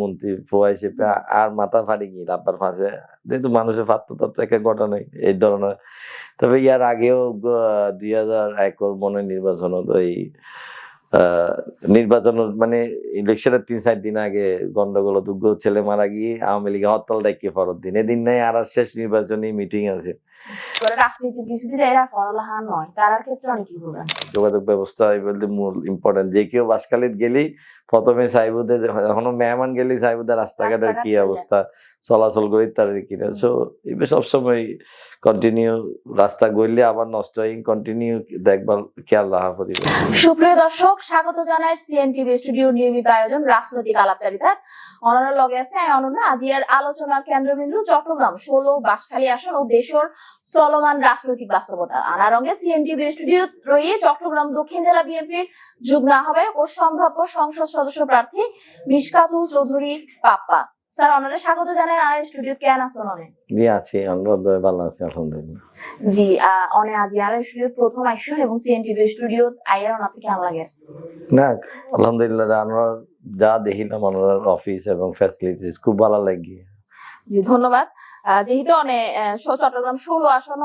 মন্ত্রী পোয়া হিসেবে আর মাথা ফাড়ি গিয়ে আব্বার ফাঁসে। যেহেতু মানুষের ফাত্ত তত্ত্ব একটা ঘটনাই এই ধরনের। তবে ইয়ার আগেও দুই হাজার একর মনে নির্বাচন এই নির্বাচন মানে ইলেকশনের তিন চার দিন আগে গন্ডগোল দুগ্গ ছেলে মারা গিয়ে আওয়ামী লীগ হরতাল ডাকিয়ে পরের দিন। এদিন নাই আর শেষ নির্বাচনী মিটিং আছে। যোগাযোগ ব্যবস্থা বলতে মূল ইম্পর্টেন্ট যে কেউ বাসকালিত গেলি প্রথমে সাইবুদে এখনও মেহমান গেলি সাইবুদের রাস্তাঘাটের কি অবস্থা? চলাচল করি তার কিনা। সো এবার সবসময় কন্টিনিউ রাস্তা গড়লে আবার নষ্ট হয়। কন্টিনিউ দেখবার খেয়াল রাখা পরিবে সুপ্রিয় দর্শক, স্বাগত জানাই সিএনটিভি স্টুডিও নিয়মিত আয়োজন রাজনৈতিক আলাপচারিতা। অনারা লগে আছে অনন্যা। আজিয়ার আলোচনার কেন্দ্রবিন্দু চট্টগ্রাম, ষোলো, বাঁশখালী আসন ও দেশের চলমান রাজনৈতিক বাস্তবতা। আনারঙ্গে সিএনটিভি স্টুডিও রয়ে চট্টগ্রাম দক্ষিণ জেলা বিএনপির যুগ্ম আহ্বায়ক ও সম্ভাব্য সংসদ সদস্য প্রার্থী মিশকাতুল চৌধুরী পাপ্পা স্যার স্বাগত জানাই আর স্টুডিও কেন আসুন অনে? দিয়ে আছি আমরা ভালো আছি আলহামদুলিল্লাহ। জি অনে আজি আর স্টুডিও প্রথম আইসুন এবং সিএনটিভি স্টুডিও আইয়ার না আলহামদুলিল্লাহ আমরা যা দেখিলাম আমরা অফিস এবং ফ্যাসিলিটিস খুব ভালো লাগে। জি ধন্যবাদ। যেহেতু চট্টগ্রাম ষোলো আসন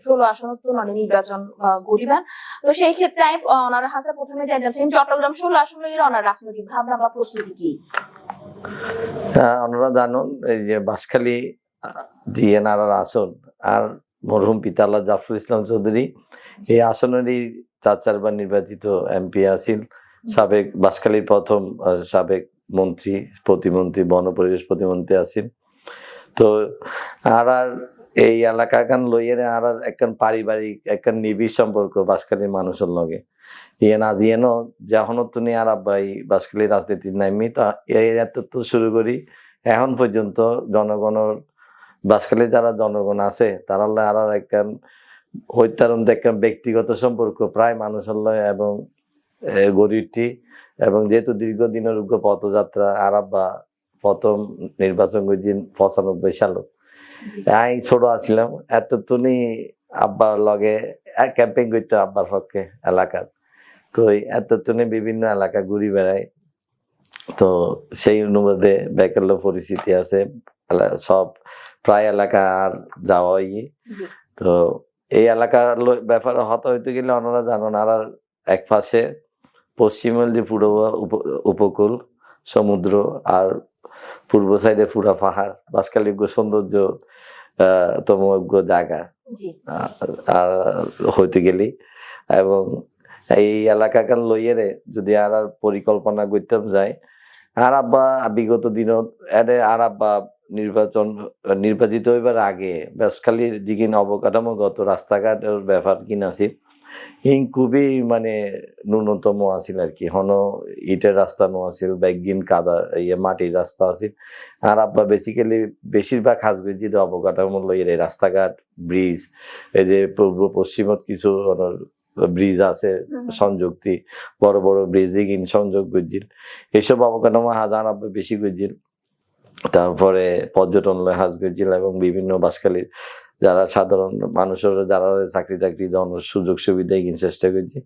ষোলো আসন তো মানে নির্বাচন আহ, করিবেন তো সেই ক্ষেত্রে আমি ওনার হাসে প্রথমে যাচ্ছি চট্টগ্রাম ষোলো আসন এর ওনার রাজনৈতিক ভাবনা বা প্রস্তুতি কি? আপনারা জানুন, এই যে বাসখালী জিএনআর আসন আর মরহুম পিতাল্লা জাফর ইসলাম চৌধুরী, এই আসনেরই চার চারবার নির্বাচিত এমপি আসিল। সাবেক বাসখালীর প্রথম সাবেক মন্ত্রী, প্রতিমন্ত্রী বন পরিবেশ প্রতিমন্ত্রী আছেন তো আর আর এই এলাকা কান লইয়ের আর একখান পারিবারিক, একখান নিবিড় সম্পর্ক বাসখালীর মানুষের লগে ইয়ে না দিয়েনো যখনও তুমি আর আব্বাই বাসখালী রাজনীতির নামি তা এই তো শুরু করি, এখন পর্যন্ত জনগণের বাসখালী যারা জনগণ আছে, তারা আর আর একখান হত্যারণ একখান ব্যক্তিগত সম্পর্ক প্রায় মানুষের লয় এবং উঠি এবং যেহেতু দীর্ঘদিনের পথযাত্রা, আর আব্বা প্রথম নির্বাচন করছেন পঁচানব্বই সাল জি। আমি ছোট আছিলাম এত তুমি আব্বার লগে ক্যাম্পিং করতে আব্বার পক্ষে এলাকার। তো এত তুমি বিভিন্ন এলাকা ঘুরি বেড়াই। তো সেই অনুবাদে ব্যাকল্য পরিস্থিতি আছে সব প্রায় এলাকা আর যাওয়াই। তো এই এলাকার ব্যাপারে হত হইতে গেলে ওনারা জানেন আর আর এক পাশে পশ্চিমের যে পুরো উপ- উপকূল সমুদ্র আর পূর্ব সাইডে পুরা পাহাড় বাসকালিজ্ঞ সৌন্দর্য তমজ্ঞ জায়গা। আর হইতে গেলি। এবং এই এলাকাকার লইয়েরে যদি আর আর পরিকল্পনা করতাম যায় আর আব্বা বিগত দিনত এরে আর আব্বা নির্বাচন নির্বাচিত হইবার আগে বেসখালীর যিকিন অবকাঠামোগত রাস্তাঘাটের ব্যাপার কিনা আছিল ইং খুবই মানে ন্যূনতম আছিল আর কি হন ইটের রাস্তা নো আছিল ব্যাগিন কাদা ইয়ে মাটির রাস্তা আছিল। আর আব্বা বেসিক্যালি বেশিরভাগ হাজবেজি অবকাঠামো লইয়ের এই রাস্তাঘাট ব্রিজ এই যে পূর্ব পশ্চিমত কিছু ব্রিজ আছে সংযুক্তি বড় বড় ব্রিজ দিকিন সংযোগ করছিল। এইসব অবকাঠামো হাজার আব্বা বেশি করছিল। তারপরে পর্যটন লয় হাজ করছিল এবং বিভিন্ন বাসখালীর যারা সাধারণ মানুষের যারা চাকরি টাকরি দেওয়ানোর সুযোগ সুবিধা কিন চেষ্টা করছি।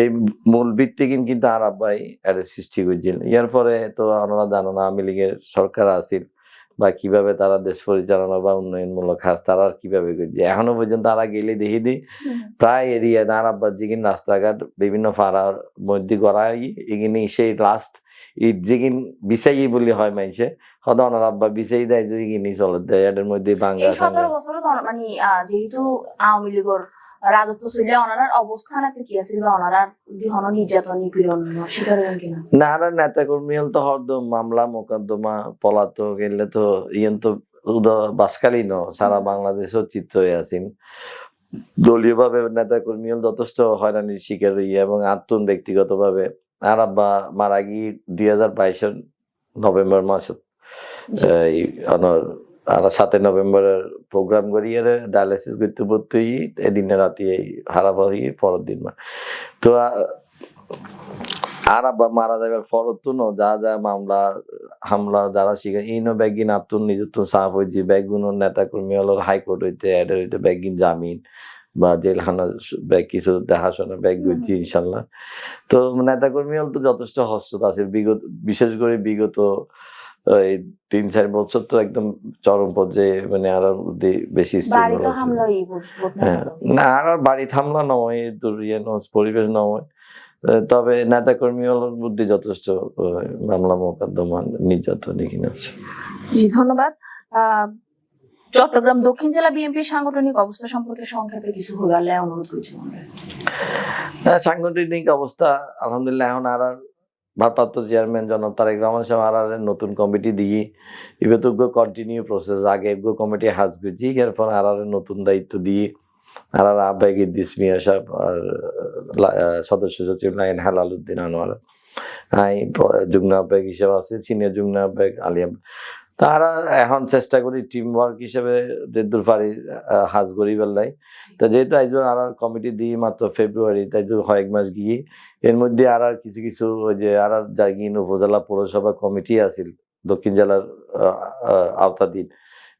এই মূল ভিত্তি কিন কিন্তু আর আব্বাই এর সৃষ্টি করছিল। ইয়ার পরে তো আমরা জানো না আওয়ামী লীগের সরকার আছিল বা কীভাবে তারা দেশ পরিচালনা বা উন্নয়নমূলক কাজ তারা আর কীভাবে করছে। এখনও পর্যন্ত তারা গেলে দেখি দিই প্রায় এরিয়া আব্বার যেগিন রাস্তাঘাট বিভিন্ন পাড়ার মধ্যে গড়াই এগিনি সেই লাস্ট ইট যেগিন বিছাই বলি হয় মাইছে। আব্বা বিছাই দেয় দেয় এটার মধ্যে এই সতেরো বছর মানে যেহেতু আওয়ামী লীগের রাজত্ব ছিল ওনার অবস্থান এতে কি আছিল বা ওনারা দিহন নির্যাতন নিপীড়ন শিকার হবেন কিনা? না আর নেতা কর্মী হল তো হরদম মামলা মোকদ্দমা পলাতক এলে তো ইয়েন তো উদ বাসকালী ন সারা বাংলাদেশও চিত্র হয়ে আছেন। দলীয় ভাবে নেতা কর্মী যথেষ্ট হয়রানির শিকার হইয়া এবং আত্মন ব্যক্তিগত ভাবে আর আব্বা মারা গিয়ে দুই হাজার বাইশের নভেম্বর মাস। এই আর সাতই নভেম্বরের প্রোগ্রাম করিয়ে ডায়ালিসিস করতে পড়তে এদিনে রাতে হারাপ হয়ে পরের দিন তো আর আব্বা মারা যাবার ফরত তো ন যা যা মামলা হামলা যারা শিখে ইনো ব্যাগিন আত্মন নিজত্ব সাফ হয়েছে ব্যাগুন নেতা কর্মী হলো হাইকোর্ট হইতে এডের হইতে ব্যাগিন জামিন বা জেলখানার ব্যাগ কিছু দেখাশোনা ব্যাগ। করছি ইনশাল্লাহ। তো নেতাকর্মী তো যথেষ্ট হস্ততা আছে। বিগত বিশেষ করে বিগত এই তিন চার বছর তো একদম চরম পর্যায়ে মানে আর বেশি হ্যাঁ, না আর বাড়ি থামলা নয় ইয়ে নয়, পরিবেশ নয়। তবে নেতা কর্মী বুদ্ধি যথেষ্ট মামলা মোকদ্দমা নির্যাতন এখানে আছে। জি ধন্যবাদ। চট্টগ্রাম দক্ষিণ জেলা বিএনপির সাংগঠনিক অবস্থা সম্পর্কে সংক্ষেপে কিছু বলার অনুরোধ করছি। হ্যাঁ, সাংগঠনিক অবস্থা আলহামদুলিল্লাহ এখন আর ভারপ্রাপ্ত চেয়ারম্যান জনাব তারেক রহমান সাহেব আর আর নতুন কমিটি দিয়ে এবার কন্টিনিউ প্রসেস আগে এগুলো কমিটি হাজ করছি এরপর আর আর নতুন দায়িত্ব দিয়ে আর আর আবেগ ইদ্দিস মিয়া সাহেব আর সদস্য সচিব লাইন হালাল উদ্দিন আনোয়ার যুগ্ন আবেগ হিসেবে আছে সিনিয়র যুগ্ম আবেগ আলিয়াম তারা এখন চেষ্টা করি টিম ওয়ার্ক হিসেবে দেদুর পারি হাজ করি তো যেহেতু আইজ আর কমিটি দিয়ে মাত্র ফেব্রুয়ারি তাই কয়েক মাস গিয়ে এর মধ্যে আর আর কিছু কিছু ওই যে আর আর জায়গিন উপজেলা পৌরসভা কমিটি আছিল দক্ষিণ জেলার আওতাধীন।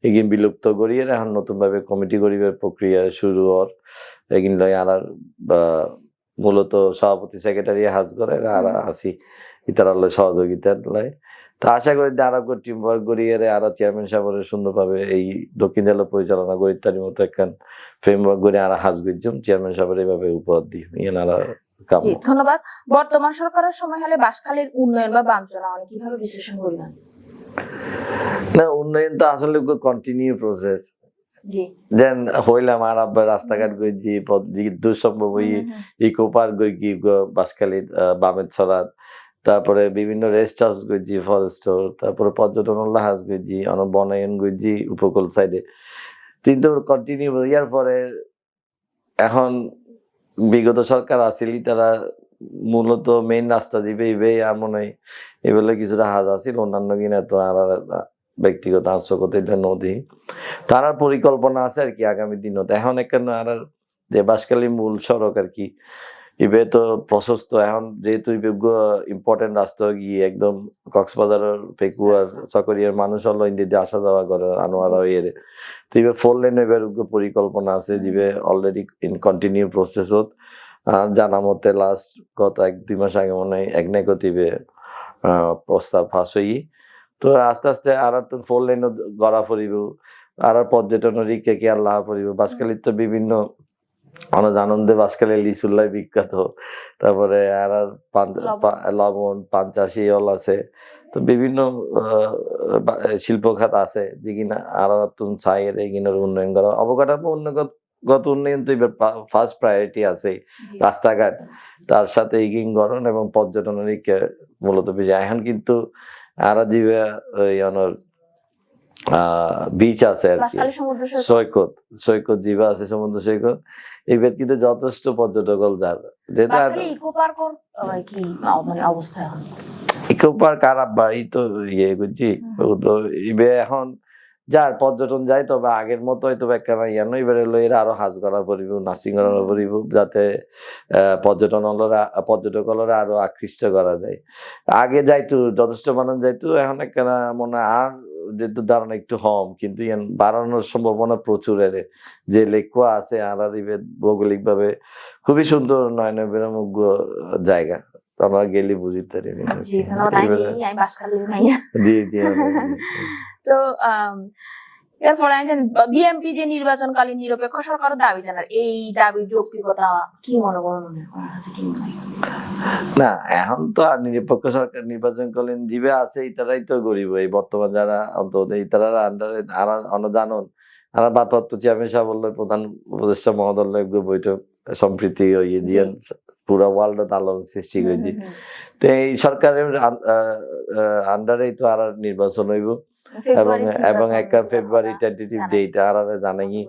এগিন বিলুপ্ত করিয়ে এখন নতুনভাবে কমিটি করিবার প্রক্রিয়া শুরু হওয়ার। এগিন লয় আর মূলত সভাপতি সেক্রেটারি হাজ করে আর। আসি। ইতার লয় সহযোগিতার লয়। তো আশা করি আরও টিম ওয়ার্ক করিয়ে আরও চেয়ারম্যান সাহেবের সুন্দরভাবে এই দক্ষিণ জেলা পরিচালনা করি মতো একখান ফ্রেমওয়ার্ক করে আর হাজ গুজম চেয়ারম্যান সাহেবের এইভাবে উপহার দিই। ইয়ান আর কাম ধন্যবাদ। বর্তমান সরকারের সময় হলে বাসখালীর উন্নয়ন বা বাঞ্ছনা কীভাবে বিশ্লেষণ করবেন? না উন্নয়ন তো আসলে কন্টিনিউ প্রসেস হইলাম আর আব্বার রাস্তাঘাট গইজি দূর সম্ভব হই হুম, হুম, ইকো পার্ক গই কি বাসখালী ছড়াত তারপরে বিভিন্ন রেস্ট হাউস গইজি ফরেস্ট তারপরে পর্যটন হাউস অনেক বনায়ন গইজি উপকূল সাইডে কিন্তু কন্টিনিউ ইয়ার পরে এখন বিগত সরকার আসিলি তারা মূলত মেইন রাস্তা দিবে ইবে আর মনে হয় এবেলে কিছুটা হাজ আছিল, অন্যান্য কিনা তো আর ব্যক্তিগত আশ্রকতে নদী। তার পরিকল্পনা আছে আর কি আগামী দিনত এখন এখানে আর যে বাসকালী মূল সড়ক আর কি ইবে তো প্রশস্ত। এখন যেহেতু ইম্পর্টেন্ট রাস্তা গিয়ে একদম কক্সবাজারের পেকুয়ার চকরিয়ার মানুষ হলো ইন্দিতে আসা যাওয়া করে আনোয়ারা ইয়ে তো ইবে ফোর লেন এবার পরিকল্পনা আছে যেবে অলরেডি ইন কন্টিনিউ প্রসেসত আর জানা মতে লাস্ট গত এক দুই মাস আগে মনে হয় এক নেগতিভে প্রস্তাব ফাঁস হই। তো আস্তে আস্তে আর তো ফোর লেন গড়া ফুরিব আর পর্যটনের কে কে আর লাভ ফুরিব বাসকালির তো বিভিন্ন অনেক আনন্দে বাসকালে লিচুল্লাই বিখ্যাত। তারপরে আর আর লবণ। পাঞ্চাশি অল আছে। তো বিভিন্ন শিল্প খাত আছে যে কিনা আর নতুন সাইয়ের এগিনের উন্নয়ন করা। অবকাঠামো উন্নয়নগত উন্নয়ন তো এবার ফার্স্ট প্রায়োরিটি আছে রাস্তাঘাট। তার সাথে ইগিং গরণ এবং পর্যটনের মূলত বিষয় এখন কিন্তু আর দিবে ওই অনর বিচ আছে আর কি। সৈকত। সৈকত সৈকত আছে সমুদ্র সৈকত। এবার কিন্তু যথেষ্ট পর্যটক যার। যেটা ইকো পার্ক কি মানে অবস্থা এখন? ইকো পার্ক আর বাড়ি তো ইয়ে। তো এবার এখন যার পর্যটন যায় তবে আগের মতো হয়তো একখানা ইয়া নয় এবারে হলো এরা আরও হাজ করা পড়িব নার্সিং করা। পড়িব যাতে আহ, পর্যটন পর্যটক আরও আকৃষ্ট করা যায়। আগে যাইতো যথেষ্ট মানুষ যাইতো এখন একখানা মনে হয় আর যেহেতু ধারণা একটু হম কিন্তু ইয়ান বাড়ানোর সম্ভাবনা প্রচুর এর। যে লেখুয়া আছে আর আর ইবে ভৌগোলিক ভাবে খুবই সুন্দর নয়ন বিরামুগ্য জায়গা আমরা গেলি বুঝিতে পারি জি ধন্যবাদ। আমি জি জি তো এরপরে যে নির্বাচনকালীন নিরপেক্ষ দাবি জানার এই দাবির যৌক্তিকতা কি মনে করেন? না এখন তো আর নিরপেক্ষ সরকার জিবে আছে ইতারাই তো গরিব। এই বর্তমান যারা অন্তত ইতারার আন্ডারে আর অনজানন আর চেয়ারম্যান সাহেব বলল প্রধান উপদেষ্টা মহোদয় বৈঠক সম্প্রীতি দিয়ে পুরা ওয়ার্ল্ড আলোড়ন সৃষ্টি করে দিয়ে হুম, হুম, তো এই সরকারের আন্ডারেই তো আর নির্বাচন হইব। এবং এবং একটা ফেব্রুয়ারি টেন্টেটিভ ডেট আর আর জানাই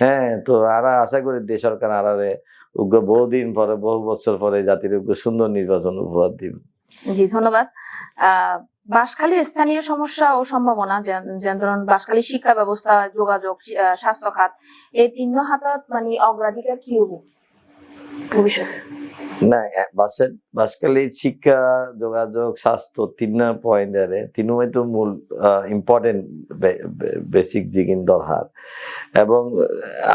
হ্যাঁ তো আরা আশা করি দেশ সরকার আরারে উগ্র বহুদিন পরে বহু বছর পরে জাতির উগ্র সুন্দর নির্বাচন উপহার দিব। জি ধন্যবাদ। আহ বাঁশখালীর স্থানীয় সমস্যা ও সম্ভাবনা ধরুন বাঁশখালীর শিক্ষা ব্যবস্থা যোগাযোগ স্বাস্থ্য খাত এই তিন হাতত মানে অগ্রাধিকার কি হব? না বাসের বাসকালে শিক্ষা, যোগাযোগ, স্বাস্থ্য তিন পয়েন্টারে তিনুই তো মূল ইম্পর্টেন্ট বেসিক জিগিন দরকার এবং,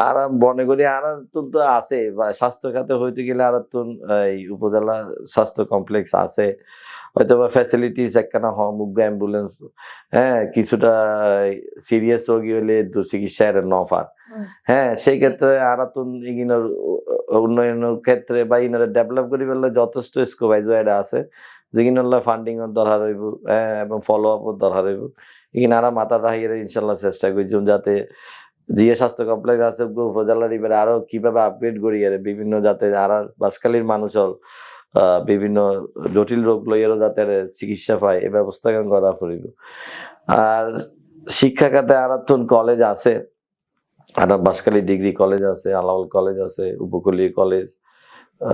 আর মনে করি আর তুন তো আছে স্বাস্থ্য খাতে হইতে গেলে আর তুন এই উপজেলা স্বাস্থ্য কমপ্লেক্স আছে। হয়তো বা ফ্যাসিলিটিস একখানা হমুগ্য অ্যাম্বুলেন্স হ্যাঁ কিছুটা সিরিয়াস রোগী হলে চিকিৎসা এর নফার হুম। হ্যাঁ। সেই ক্ষেত্রে আর তুন ইগিনোর উন্নয়নের ক্ষেত্রে বা ইনারা ডেভেলপ করি ফেললে যথেষ্ট স্কোপ এটা আছে। যেগুলো ফান্ডিং দরকার হইব হ্যাঁ, এবং ফলো আপ দরকার হইব। ইনারা মাথা রাখিয়ে ইনশাল্লাহ চেষ্টা করছি যাতে জিএ স্বাস্থ্য কমপ্লেক্স আছে উপজেলার এবারে আরও কীভাবে আপগ্রেড করি আর বিভিন্ন যাতে আর বাসকালীর মানুষ হল আহ, বিভিন্ন জটিল রোগ লইয়ারও যাতে আর চিকিৎসা পায় এই ব্যবস্থা করা করিব। আর শিক্ষা খাতে আর কলেজ আছে আর বাসকালী ডিগ্রি কলেজ আছে, আলাউল কলেজ আছে, উপকূলীয় কলেজ,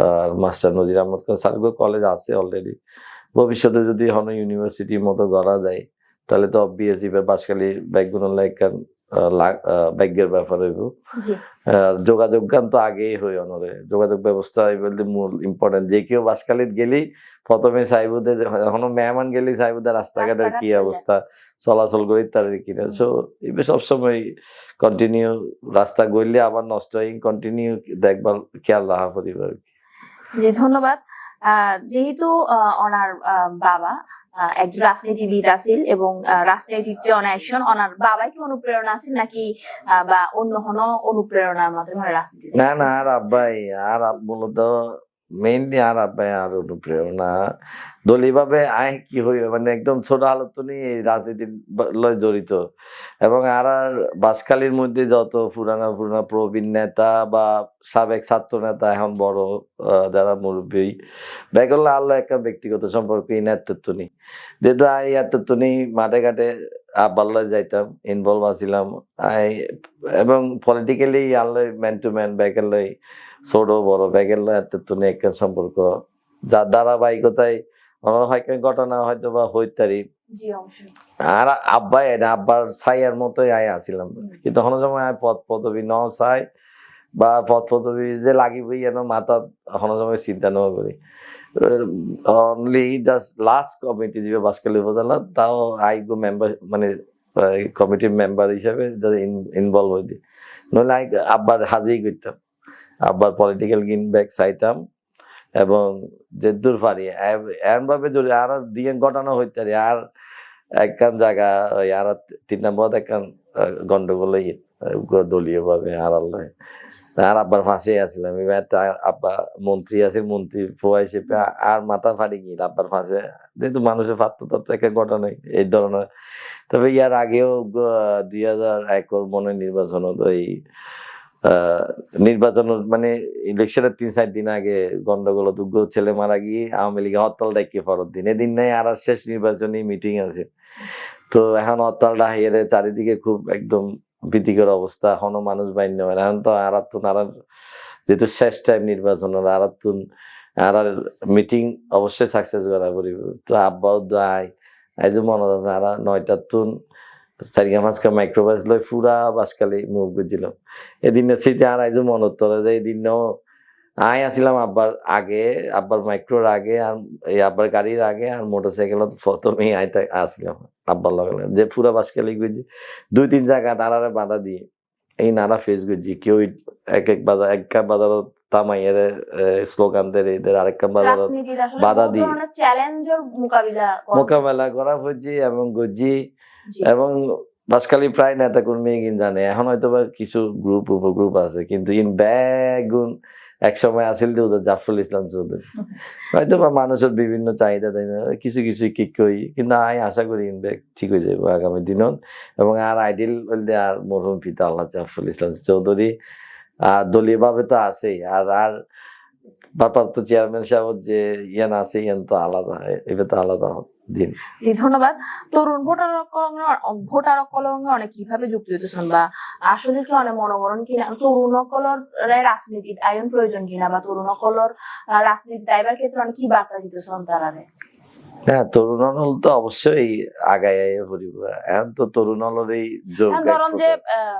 আর মাস্টার নজির আহমদ সার্গো কলেজ আছে অলরেডি ভবিষ্যতে যদি হন ইউনিভার্সিটির মতো গড়া যায়, তাহলে তো অবভিয়াসলি বাসকালী ব্যাকগ্রাউন্ড লাইকান ব্যাগের ব্যাপার হইব আর যোগাযোগ গান তো আগেই হই অনরে। যোগাযোগ ব্যবস্থা বলতে মূল ইম্পর্টেন্ট যে কেউ বাসকালিত গেলি প্রথমে সাইবুদে এখন মেহমান গেলি সাইবুদের রাস্তাঘাটের কি অবস্থা? চলাচল করি তার কিনা সো এবার সবসময় কন্টিনিউ রাস্তা গইলে আবার নষ্ট হয় কন্টিনিউ দেখবার খেয়াল রাখা পরিবার জি ধন্যবাদ। যেহেতু ওনার বাবা একজন রাজনীতিবিদ আছিল এবং যে অনায়সন ওনার বাবাই কি অনুপ্রেরণা আছেন নাকি বা অন্য কোনো অনুপ্রেরণার মাধ্যমে রাজনীতি না না আর আব্বাই আর আব- মূলত মেইনলি আর আব্বাই আর অনুপ্রেরণা। দলীয় ভাবে আয় কি হই মানে একদম ছোট আলোত নিয়ে রাজনীতির লয় জড়িত। এবং আর আর বাসখালীর মধ্যে যত পুরানা পুরানা প্রবীণ নেতা বা সাবেক ছাত্র নেতা, এখন বড় যারা মুরব্বী বেগল্লা আল্লাহ একটা ব্যক্তিগত সম্পর্ক, এই নেতৃত্ব নেই। যেহেতু এই নেতৃত্ব নেই, মাঠে ঘাটে আব্বাল্লাহ যাইতাম ইনভলভ আছিলাম। এবং পলিটিক্যালি আল্লাহ ম্যান টু ম্যান ব্যাগেল্লাই ছোট বড় ব্যাগেল্লা নেতৃত্ব নিয়ে একটা সম্পর্ক। যার ধারাবাহিকতায় হয় ঘটনা হয়তো বা হইতারি আর আব্বাই আব্বার ছাইয়ার মতোই আয় আসিলাম কিন্তু তখন সময় আয় পদ পদবি ন চাই বা পদ পদবি যে লাগিবই যেন মাথা এখন সময় চিন্তা ন করি। অনলি জাস্ট লাস্ট কমিটি যে বাসকালী উপজেলা তাও আই গো মেম্বার মানে কমিটির মেম্বার হিসাবে ইনভলভ হয়ে দিই নইলে আই আব্বার হাজিই করতাম। আব্বার পলিটিক্যাল গিন ব্যাক চাইতাম এবং যে দূর পারি এমন ভাবে যদি আর দিয়ে ঘটনা হইতে আর একখান জায়গা, ওই আর তিন নম্বর একখান গন্ডগোল দলীয় ভাবে আর আব্বার ফাঁসে আসছিলাম এবার আব্বা মন্ত্রী আছে, মন্ত্রী ফোয়া হিসেবে আর মাথা ফাড়ি গিয়ে আব্বার ফাঁসে। যেহেতু মানুষের ফাত্ত তত্ত্ব একটা ঘটনাই এই ধরনের। তবে ইয়ার আগেও দুই হাজার একর মনে নির্বাচন হতো, এই নির্বাচনের মানে ইলেকশনের তিন, চার দিন আগে গন্ডগোল দুগ্গ ছেলে মারা গিয়ে আওয়ামী লীগে হরতাল ডাকিয়ে পরের দিন। এদিন নাই আর শেষ নির্বাচনী মিটিং আছে। তো এখন হরতালটা হেরে চারিদিকে খুব একদম ভীতিকর অবস্থা, এখনও মানুষ বাইন্য হয় এখন তো আর তো আর যেহেতু শেষ টাইম নির্বাচনের আর আর আর মিটিং অবশ্যই সাকসেস করা পড়িব তো আব্বাও দায় এই যে মনে আছে, আর নয়টার তুন চারিগা পাঁচকা মাইক্রোবাস লই ফুরা বাসকালি মুখ বুঝছিলাম এদিনে স্মৃতি আর আইজু মনত তোলে যে এদিনও আয় আসিলাম আব্বার আগে আব্বার মাইক্রোর আগে আর এই আব্বার গাড়ির আগে আর মোটর সাইকেল প্রথমেই আয় আসিলাম আব্বার লগে। যে পুরা বাসকালি গুজি দুই তিন জায়গা তারারে বাধা দিয়ে এই নানা ফেস গুজি কেউ এক এক বাজার এক বাজার তামাইয়ের স্লোগান দেয় এদের আরেকটা বাধা দিয়ে। ধরনের মোকাবিলা করা- মোকাবেলা করা হচ্ছে এবং গজি। এবং বাসকালি প্রায় নেতা কর্মী কিন জানে। এখন হয়তো বা কিছু গ্রুপ উপগ্রুপ আছে কিন্তু ইন ব্যাগুন এক সময় আসিল তো ওদের জাফরুল ইসলাম চৌধুরী। হয়তো বা মানুষের বিভিন্ন চাহিদা তাই কিছু কিছু কিক করি কিন্তু আমি আশা করি ইন ব্যাগ ঠিক হয়ে যাব আগামী দিনত। এবং আর আইডিয়াল বলতে আর মরহুম পিতা আল্লাহ জাফরুল ইসলাম চৌধুরী আর দলীয় ভাবে তো আছেই। আর আর ভারপ্রাপ্ত চেয়ারম্যান সাহেব যে ইয়ান আছে ইয়ান তো আলাদা এবার তো আলাদা দিন। জি, ধন্যবাদ। তরুণ ভোটার ভোটার অকলঙ্গে অনেক কীভাবে যুক্ত হইতেছেন বা আসলে কি অনেক মনোবরণ কিনা? তরুণ অকলর রাজনীতির আয়ন প্রয়োজন কিনা বা তরুণ অকলর আহ, রাজনীতি দায়বার ক্ষেত্রে অনেক কি বার্তা দিতেছেন তারারে হ্যাঁ তরুণ হল তো অবশ্যই আগায় পড়িব এখন তো তরুণ হলের এই ধরুন যে আহ,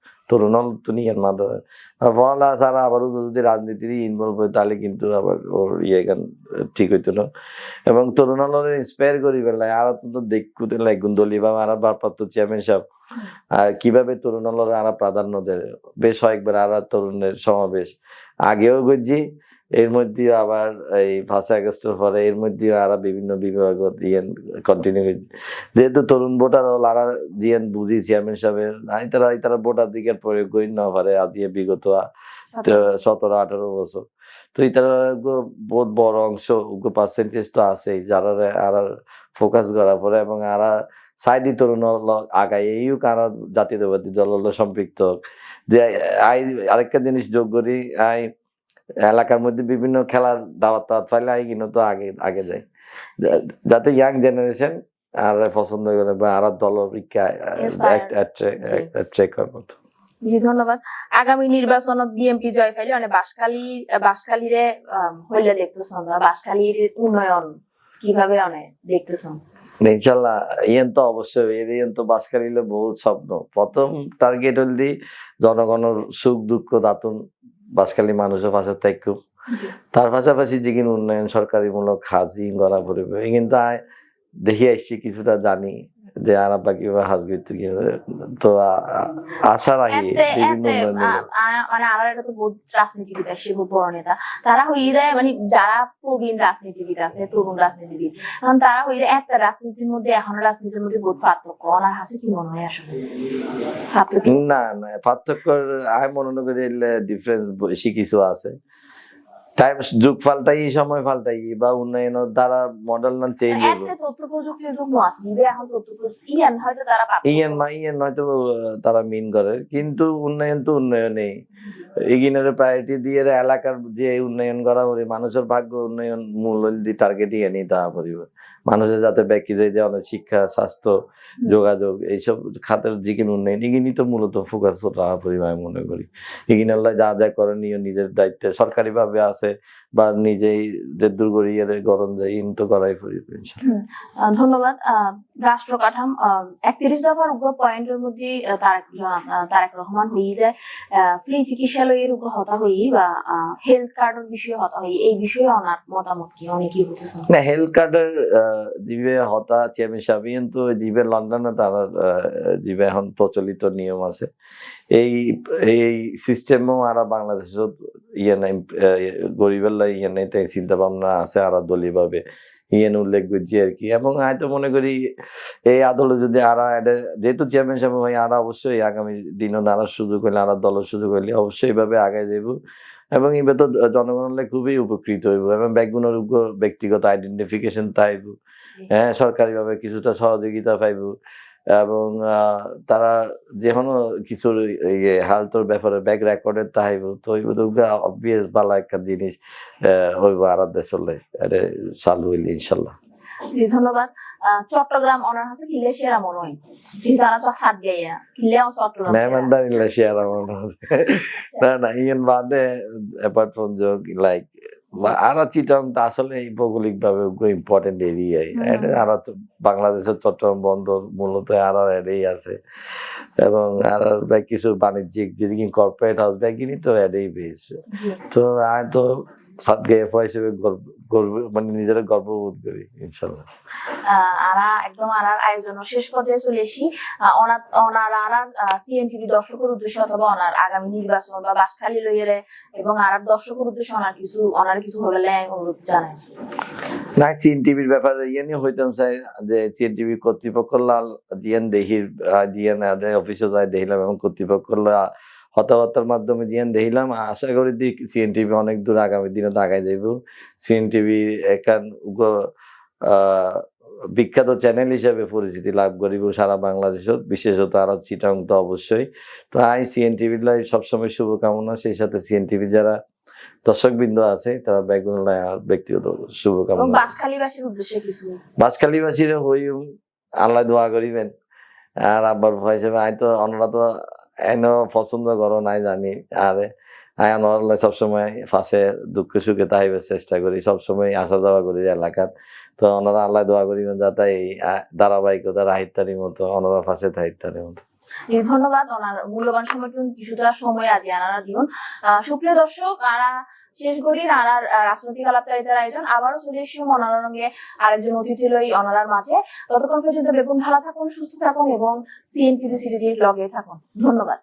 তরুণ হল তো নিয়েন মাধ্যমে পড়ালেখা ছাড়া আবারও যদি রাজনীতিরই ইনভলভ হয়, তাহলে কিন্তু আবার ওর ইয়ে গান ঠিক হইতো না। এবং তরুণলের ইন্সপায়ার করি পেলায় আর তো দেখতে লাগুন দলি বা আর ভারপ্রাপ্ত চেয়ারম্যান সাহেব, আর কীভাবে তরুণ আরও প্রাধান্য দেয়। বেশ কয়েকবার আর তরুণের সমাবেশ। আগেও গজি এর মধ্যে আবার এই পাঁচই আগস্টের পরে এর মধ্যে আর বিভিন্ন বিভাগ ইয়েন কন্টিনিউ হয়েছে। যেহেতু তরুণ ভোটার হল আর জিয়ান বুঝি চেয়ারম্যান সাহেবের আই তারা তারা ভোটার দিকের প্রয়োগ করি না পারে আজিয়ে বিগত সতেরো আঠারো বছর। তো এটার বহুত বড় অংশ পার্সেন্টেজ তো আছেই যারা আর ফোকাস করা পরে এবং আর সাইদি তরুণ আগায় এইও কারা জাতীয়তাবাদী দল সম্পৃক্ত। যে আই আরেকটা জিনিস যোগ করি আই এলাকার মধ্যে বিভিন্ন খেলার দাওয়াত টাওয়াত পাইলে কিন্তু তো আগে আগে যায় যাতে ইয়াং জেনারেশন আর পছন্দ করে বা আর দল. ট্রেক করার মতো। জি ধন্যবাদ। আগামী নির্বাচনত বিএমপি জয় ফাইলে মানে বাসখালী বাসখালীরে হইলে দেখতেছেন বা বাসখালীর উন্নয়ন কীভাবে অনেক দেখতেছেন ইনশাল্লাহ ইয়েন তো অবশ্যই এর ইয়েন তো বাসকারিলে বহুত স্বপ্ন। প্রথম টার্গেট হল দি জনগণের সুখ দুঃখ দাতুন বাসকালী মানুষও পাশে থাকুক তার পাশাপাশি যেগিন উন্নয়ন সরকারিমূলক হাজি গড়া পড়বে কিন্তু দেখি আসছি, কিছুটা জানি। যে হাসবি তুই তো আশা রাখি মানে একটা তো বহুত রাজনীতিবিদ আছে বড় নেতা। তারা হয়ে যায় মানে যারা প্রবীণ রাজনীতিবিদ আছে তরুণ রাজনীতিবিদ এখন তারা হয়ে যায় একটা রাজনীতির মধ্যে এখন রাজনীতির মধ্যে বহুত পার্থক্য। ওনার হাসে কি মনে হয় আসলে? না না পার্থক্য আমি মনে করি ডিফারেন্স বেশি কিছু আছে। টাইম যুগ পাল্টাই সময় পাল্টাই বা উন্নয়ন দ্বারা মডেল না চেঞ্জ হবে একটা তথ্য প্রযুক্তির যুগ আছে এখন তথ্য প্রযুক্তি ইয়ান হয়তো তারা মা হয়তো তারা মিন করে কিন্তু উন্নয়ন তো উন্নয়ন। নেই এগিনের প্রায়োরিটি দিয়ে এলাকার যে উন্নয়ন করা হবে মানুষের ভাগ্য উন্নয়ন মূল দি টার্গেট ইয়ে নিতে পড়িবে মানুষের যাতে ব্যক্তি যে অনেক শিক্ষা স্বাস্থ্য যোগাযোগ এইসব খাতের যেকিন উন্নয়ন এগিনি তো মূলত ফোকাস রাখা আমি মনে করি। এগিনাল্লাহ যা যা করণীয় নিজের দায়িত্বে সরকারি ভাবে আছে বা নিজেই যে দুর্গরিয়ে গরম যায় ইন তো করাই আহ, ধন্যবাদ। রাষ্ট্র কাঠাম একত্রিশ দফার উগ্র পয়েন্টের মধ্যে তারেক তারেক রহমান হয়ে যায়। ফ্রি চিকিৎসালয়ের উগ্র হতা হই বা হেলথ কার্ডের বিষয়ে হতা হই এই বিষয়ে অনার মতামত কি? অনেকেই বলতেছেন। না হেলথ কার্ডের জিবে হতা চেয়ারম্যান কিন্তু জিবে লন্ডনে তার জিবে এখন প্রচলিত নিয়ম আছে। এই এই সিস্টেমও আর বাংলাদেশত ইয়ে নাই আহ, গরিবের লাই ইয়ে নাই তাই চিন্তা ভাবনা আছে আর দলীয়ভাবে। ইয়েন উল্লেখ করছি আর কি। এবং হয়তো মনে করি এই আদলে যদি আর যেহেতু চেয়ারম্যান সাহেব হয় আর অবশ্যই আগামী দিনও আর সুযোগ হইলে আর দলের সুযোগ হইলে অবশ্যই এইভাবে আগে যাইব। এবং এই তো জনগণের খুবই উপকৃত হইব এবং ব্যাগগুলোর ব্যক্তিগত আইডেন্টিফিকেশন পাইব। হ্যাঁ সরকারিভাবে কিছুটা সহযোগিতা পাইব এবং তারা যে কোনো কিছুর ইয়ে হালতোর ব্যাপারে ব্যাগ রেকর্ডের তাইব। তো হইব তো অবভিয়াস ভালো একটা জিনিস হইব আর দেশলে এটা চালু হইলে ইনশাল্লাহ। জি, ধন্যবাদ। চট্টগ্রাম কিলে সেরা মনে হয় যেহেতু আনা চক সাত গাইয়া কিলেও চট্টগ্রাম। মেহমানদারি না না ইয়েন বাদে অ্যাপার্ট ফ্রম লাইক আর চিটং তো আসলে ভৌগোলিক ভাবে ইম্পর্টেন্ট এটা আর বাংলাদেশের চট্টগ্রাম বন্দর মূলত আর এডেই আছে। এবং আর ব্যাগ কিছু বাণিজ্যিক যেদিকে কর্পোরেট হাউস ব্যাগিনি তো এডেই জি। তো আমি তো সাদগে এফ হিসেবে গর্ব মানে নিজের গর্ববোধ করি ইনশাল্লাহ। আরা একদম আরার আয়োজন শেষ পর্যায়ে চলে এসি ওনার আরার সিএনটিভি দর্শকের উদ্দেশ্যে অথবা ওনার আগামী নির্বাচন বা বাসখালী লইয়েরে এবং আরার দর্শকের উদ্দেশ্যে ওনার কিছু ওনার কিছু আমি অনুরোধ জানাই। না সিএন টিভির ব্যাপারে ইয়ে নিয়ে হইতাম স্যার যে সিএন টিভি কর্তৃপক্ষ লাল জিয়ান দেহির জিয়ান অফিসে যাই দেখিলাম এবং কর্তৃপক্ষ হতাহতার মাধ্যমে জিয়ান দেখিলাম। আশা করি দিক সিএন টিভি অনেক দূর আগামী দিনে আগাই যাইব। সিএন টিভি একান আহ, বিখ্যাত চ্যানেল হিসেবে পরিচিতি লাভ করিব সারা বাংলাদেশত। বিশেষত আর চিটাং তো অবশ্যই। তো আই সিএন টিভির লাই সবসময় শুভকামনা। সেই সাথে সিএন টিভি যারা দর্শকবৃন্দ আছে তারা বেগুন আর ব্যক্তিগত শুভকামনা। বাসখালীবাসীরা হই আল্লাহ দোয়া করিবেন। আর আব্বার ভয় হিসেবে আই তো অন্যরা তো এন পছন্দ করো নাই জানি। আর আয় অনারাল্লাহ সবসময় ফাঁসে দুঃখ সুখে তাইবার চেষ্টা করি, সবসময় আসা যাওয়া করি এলাকাত তো ওনারা আল্লাহ দোয়া করি যাতে এই ধারাবাহিকতা রাহিত্যারির মতো, ওনারা ফাঁসে তাহিত্যারির মতো। ধন্যবাদ। ওনার মূল্যবান সময় কিন্তু কিছুটা সময় আজ আনারা দিন। সুপ্রিয় দর্শক, আরা শেষ করি আনার রাজনৈতিক আলাপচারিতার আয়োজন। আবারও চলে এসছি অনারা রঙে আরেকজন অতিথি লই অনারার মাঝে। ততক্ষণ পর্যন্ত বেগুন ভালো থাকুন, সুস্থ থাকুন এবং সিএনটিভি সিরিজের লগে থাকুন। ধন্যবাদ।